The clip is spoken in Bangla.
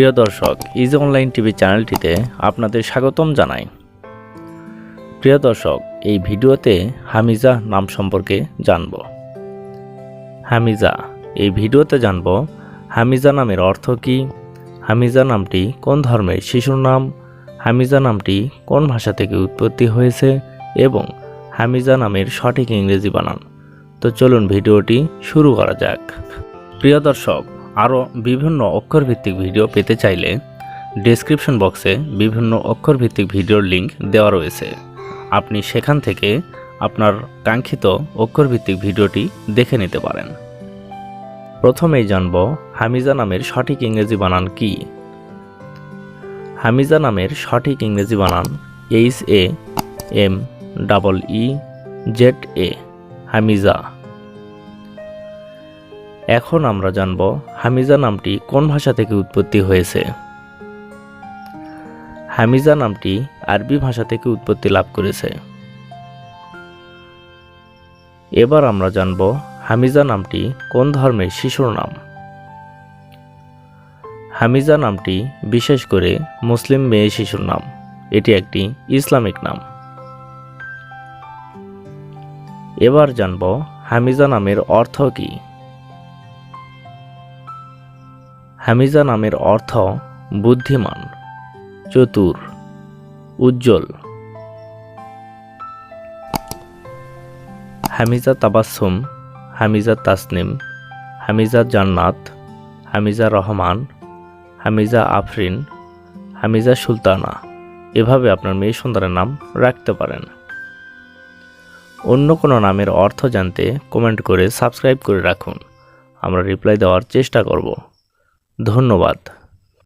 প্রিয় দর্শক ইজি অনলাইন টিভি চ্যানেলটিতে আপনাদের স্বাগতম জানাই। প্রিয় দর্শক, এই ভিডিওতে হামিজা নাম সম্পর্কে জানব। হামিজা, এই ভিডিওতে জানব হামিজা নামের অর্থ কী, হামিজা নামটি কোন ধর্মের শিশুর নাম, হামিজা নামটি কোন ভাষা থেকে উৎপত্তি হয়েছে এবং হামিজা নামের সঠিক ইংরেজি বানান। তো চলুন ভিডিওটি শুরু করা যাক। প্রিয় দর্শক আরও বিভিন্ন অক্ষরভিত্তিক ভিডিও পেতে চাইলে ডেসক্রিপশন বক্সে বিভিন্ন অক্ষরভিত্তিক ভিডিওর লিঙ্ক দেওয়া রয়েছে। আপনি সেখান থেকে আপনার কাঙ্ক্ষিত অক্ষরভিত্তিক ভিডিওটি দেখে নিতে পারেন। প্রথমেই জানব হামিজা নামের সঠিক ইংরেজি বানান কি? হামিজা নামের সঠিক ইংরেজি বানান H A M double E Z A Hameeza. এখন আমরা জানব হামিজা নামটি কোন ভাষা থেকে উৎপত্তি হয়েছে। হামিজা নামটি আরবি ভাষা থেকে উৎপত্তি লাভ করেছে। এবার আমরা জানব হামিজা নামটি কোন ধর্মের শিশুর নাম। হামিজা নামটি বিশেষ করে মুসলিম মেয়ে শিশুর নাম। এটি একটি ইসলামিক নাম। এবার জানব হামিজা নামের অর্থ কী। হামিজা নামের অর্থ বুদ্ধিমান, চতুর, উজ্জ্বল। হামিজা তাবাসুম হামিজা তাসনিম, হামিজা জান্নাত, হামিজা রহমান, হামিজা আফরিন, হামিজা সুলতানা। এভাবে আপনার মেয়ে সন্তানের নাম রাখতে পারেন। অন্য কোনো নামের অর্থ জানতে কমেন্ট করে সাবস্ক্রাইব করে রাখুন। আমরা রিপ্লাই দেওয়ার চেষ্টা করব। ধন্যবাদ।